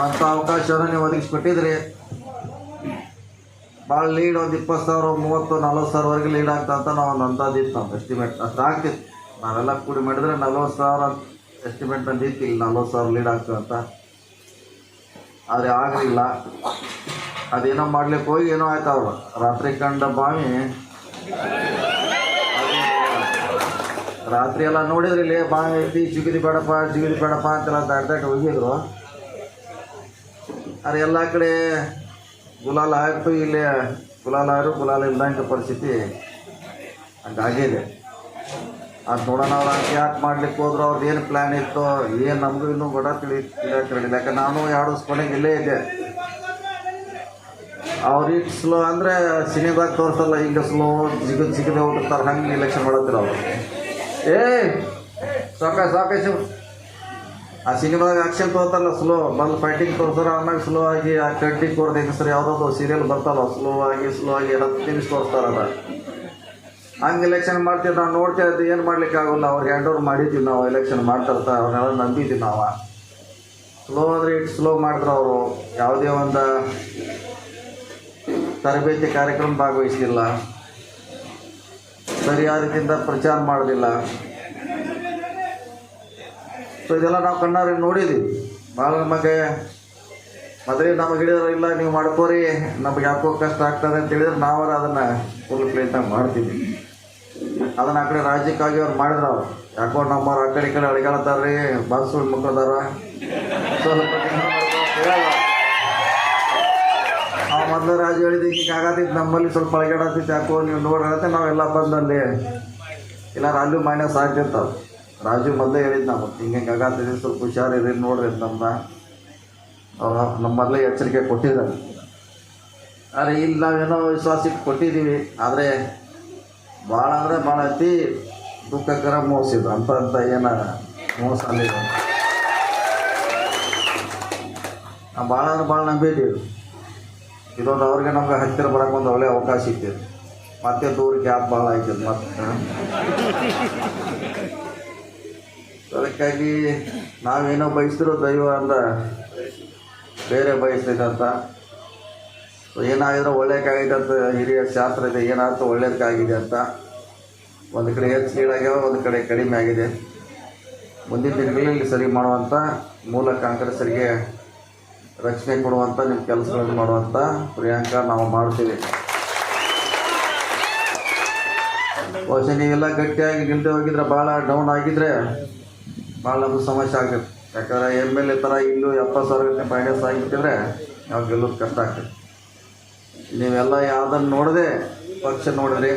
ಅಂಥ ಅವಕಾಶವನ್ನು ನೀವು ಒದಗಿಸ್ಬಿಟ್ಟಿದ್ರಿ ಭಾಳ ಲೀಡ್ ಒಂದು ಇಪ್ಪತ್ತು ಸಾವಿರ ಮೂವತ್ತು, ನಲ್ವತ್ತು ಸಾವಿರವರೆಗೆ ಲೀಡ್ ಆಗ್ತಾ ಅಂತ ನಾವು ಒಂದು ಅಂದಾಜಿತ್ತು ನಾವು ಎಸ್ಟಿಮೇಟ್ ಅಷ್ಟು ಆಗ್ತಿತ್ತು. ನಾವೆಲ್ಲ ಕೂಡಿ ಮಾಡಿದರೆ ನಲ್ವತ್ತು ಸಾವಿರ ಎಸ್ಟಿಮೇಟ್ ಬಂದಿತ್ತು ಇಲ್ಲಿ ನಲ್ವತ್ತು ಸಾವಿರ ಲೀಡ್ ಆಗ್ತದೆ ಅಂತ. ಆದರೆ ಆಗಲಿಲ್ಲ. ಅದೇನೋ ಮಾಡ್ಲಿಕ್ಕೆ ಹೋಗಿ ಏನೋ ಆಯ್ತು ಅವರು. ರಾತ್ರಿ ಕಂಡ ಬಾವಿ. ರಾತ್ರಿ ಎಲ್ಲ ನೋಡಿದ್ರಿ ಇಲ್ಲಿ ಬಾವಿ ಐತಿ, ಜಿಗಿದಿ ಬೇಡಪ್ಪ ಜಿಗಿದಿ ಬೇಡಪ್ಪ ಅಂತೆಲ್ಲ ದಾಟ್ ಹೋಗಿದ್ರು. ಆದರೆ ಎಲ್ಲ ಕಡೆ ಗುಲಾಲ್ ಆಯಿತು, ಇಲ್ಲಿ ಗುಲಾಲ್ ಆಯಿತು ಗುಲಾಲ್ ಇಲ್ದಂಗೆ ಪರಿಸ್ಥಿತಿ ಹಂಗಾಗಿದೆ ಅದು ನೋಡೋಣ ಅವ್ರು ಹಂಗೆ ಯಾಕೆ ಮಾಡ್ಲಿಕ್ಕೆ ಹೋದ್ರು ಅವ್ರದ್ದು ಏನು ಪ್ಲ್ಯಾನ್ ಇತ್ತು, ಏನು ನಮಗೂ ಇನ್ನೂ ಕೂಡ ತಿಳಿ ತಿಳಿಯಕ್ಕೆ ಹೇಳಿಲ್ಲ ಯಾಕೆ ನಾನು ಎರಡು ಸ್ಪೋನಿಗೆ ಇಲ್ಲೇ ಇದ್ದೆ. ಅವ್ರಿಗೆ ಸ್ಲೋ ಅಂದರೆ ಸಿನಿಮಾದಾಗ ತೋರಿಸಲ್ಲ, ಈಗ ಸ್ಲೋ ಜಿಗದ್ ಜಿಗದೆ ಹೋಗ್ತಾರೆ ಹಂಗೆ ಇಲೆಕ್ಷನ್ ಮಾಡತ್ತಿರ ಅವರು. ಏ ಸಾಕ ಸಾಕೇಶ್ ಆ ಸಿನಿಮಾದಾಗ ಆಕ್ಷನ್ ತೋತಲ್ಲ ಸ್ಲೋ ಬಂದು ಫೈಟಿಂಗ್ ತೋರಿಸ್ತಾರೆ ಆಮೇಲೆ ಸ್ಲೋ ಆಗಿ ಆ ಕಡ್ಡಿ ಕೊಡ್ದು ಹೆಂಗಸ್ರು ಯಾವುದಾದ್ರು ಸೀರಿಯಲ್ ಬರ್ತಲ್ಲ ಸ್ಲೋ ಆಗಿ ಸ್ಲೋ ಆಗಿ ಹತ್ತು ನಿಮಿಷ ತೋರಿಸ್ತಾರಲ್ಲ ಹಂಗೆ ಎಲೆಕ್ಷನ್ ಮಾಡ್ತೀವಿ, ನಾವು ನೋಡ್ತಾ ಇದ್ದು ಏನು ಮಾಡ್ಲಿಕ್ಕೆ ಆಗೋಲ್ಲ. ಅವ್ರಿಗೆ ಹ್ಯಾಂಡ್ ಓವರ್ ಮಾಡಿದ್ದೀವಿ ನಾವು ಎಲೆಕ್ಷನ್ ಮಾಡ್ತಾರ್ತ ಅವ್ರನ್ನೆಲ್ಲ ನಂಬಿದ್ದೀವಿ ನಾವು. ಸ್ಲೋ ಅಂದರೆ ಇಟ್ಟು ಸ್ಲೋ ಮಾಡಿದ್ರು ಅವರು, ಯಾವುದೇ ಒಂದು ತರಬೇತಿ ಕಾರ್ಯಕ್ರಮ ಭಾಗವಹಿಸಿಲ್ಲ ಸರಿಯಾದ ರೀತಿಯಿಂದ ಪ್ರಚಾರ ಮಾಡೋದಿಲ್ಲ ಸೊ ಇದೆಲ್ಲ ನಾವು ಕಣ್ಣಾರೆ ನೋಡಿದ್ದೀವಿ ಭಾಳ ನಮಗೆ ಮೊದಲೇ ನಮಗೆ ಹಿಡಿದ್ರೆ ಇಲ್ಲ, ನೀವು ಮಾಡ್ಕೋರಿ, ನಮಗೆ ಯಾಕೋ ಕಷ್ಟ ಆಗ್ತದೆ ಅಂತ ಹೇಳಿದ್ರೆ ನಾವರ ಅದನ್ನು ಫುಲ್ ಪ್ಲೇಟಾಗಿ ಮಾಡ್ತೀವಿ. ಅದನ್ನು ಆ ಕಡೆ ರಾಜ್ಯಕ್ಕಾಗಿ ಅವ್ರು ಮಾಡಿದ್ರು ಅವ್ರು. ಯಾಕೋ ನಮ್ಮವ್ರು ಆ ಕಡೆ ಈ ಕಡೆ ಅಡಿಗಾಳತ್ತಾರ್ರಿ ಬಸ್ ಮುಕ್ಕೋದಾರ. ಆ ಮೊದಲು ರಾಜ ಹೇಳಿದ ಈಗ ಆಗತ್ತಿತ್ತು ನಮ್ಮಲ್ಲಿ ಸ್ವಲ್ಪ ಅಳಗಾಡತ್ತಿತ್ತು ಯಾಕೋ ನೀವು ನೋಡ್ರತ್ತೆ ನಾವೆಲ್ಲ ಬಂದಲ್ಲಿ ಇಲ್ಲ ಅಲ್ಲೂ ಮೈನಸ್ ಆಗ್ತಿರ್ತಾವೆ. ರಾಜು ಮೊದಲೇ ಹೇಳಿದ್ದು ನಾವು, ಹಿಂಗೆ ಹಿಂಗೆ ಆಗತ್ತಿದೆ ಸ್ವಲ್ಪ ಹುಷಾರಿರಿ ನೋಡ್ರಿ ನಮ್ಮ ನಮ್ಮ ಮೊದಲೇ ಎಚ್ಚರಿಕೆ ಕೊಟ್ಟಿದ್ದಾರೆ ಆದರೆ ಇಲ್ಲಿ ನಾವೇನೋ ವಿಶ್ವಾಸಕ್ಕೆ ಕೊಟ್ಟಿದ್ದೀವಿ, ಆದರೆ ಭಾಳ ಅಂದರೆ ಭಾಳ ಅತಿ ದುಃಖಕರ ಮೋಸಿದ್ರು ಅಂತ ಅಂತ ಏನ ಮೋಸ ಅಲ್ಲಿದೆ ನಾವು ಭಾಳ ಅಂದ್ರೆ ಭಾಳ ನಂಬಿದ್ದೀವಿ ಇದೊಂದು ಅವ್ರಿಗೆ ನಮ್ಗೆ ಹತ್ತಿರ ಬರೋಕೆ ಒಂದು ಒಳ್ಳೆಯ ಅವಕಾಶ ಇತ್ತು. ಮತ್ತೆ ದೂರ ಗ್ಯಾಪ್ ಭಾಳ ಆಯ್ತದೆ ಮತ್ತೆ ಅದಕ್ಕಾಗಿ ನಾವೇನೋ ಬಯಸಿದ್ರು ದೈವ ಅಲ್ಲ ಬೇರೆ ಸೊ ಏನಾಗಿದ್ರೆ ಒಳ್ಳೇದಾಗಿದೆ ಅಂತ ಹಿರಿಯ ಶಾಸ್ತ್ರ ಇದೆ, ಏನಾದರೂ ಒಳ್ಳೇದಕ್ಕಾಗಿದೆ ಅಂತ. ಒಂದು ಕಡೆ ಹೆಚ್ಚು ಕೀಳಾಗ್ಯಾವ, ಒಂದು ಕಡೆ ಕಡಿಮೆ ಆಗಿದೆ. ಮುಂದಿನ ದಿನಗಳಲ್ಲಿ ಸರಿ ಮಾಡುವಂಥ ಮೂಲ ಕಾಂಗ್ರೆಸ್ಸರಿಗೆ ರಕ್ಷಣೆ ಕೊಡುವಂಥ ನಿಮ್ಮ ಕೆಲಸಗಳನ್ನು ಮಾಡುವಂಥ ಪ್ರಿಯಾಂಕ ನಾವು ಮಾಡ್ತೀವಿ. ಬಹುಶಃ ನೀವೆಲ್ಲ ಗಟ್ಟಿಯಾಗಿ ನಿಲ್ದೆ ಹೋಗಿದ್ರೆ ಭಾಳ ಡೌನ್ ಆಗಿದ್ರೆ ಭಾಳ ನಮ್ಗೆ ಸಮಸ್ಯೆ ಆಗುತ್ತೆ. ಯಾಕಂದರೆ ಎಂ ಎಲ್ ಎ ಥರ ಇಲ್ಲೂ ಎಪ್ಪತ್ತು ಸಾವಿರ ಮೈನಸ್ ಆಗಿಬಿಟ್ಟಿದ್ರೆ ನಾವು ಗೆಲ್ಲೋದು ಕಷ್ಟ ಆಗ್ತದೆ ನೀವೆಲ್ಲ ಯಾವುದನ್ನು ನೋಡದೆ ಪಕ್ಷ ನೋಡಿದ್ರಿ.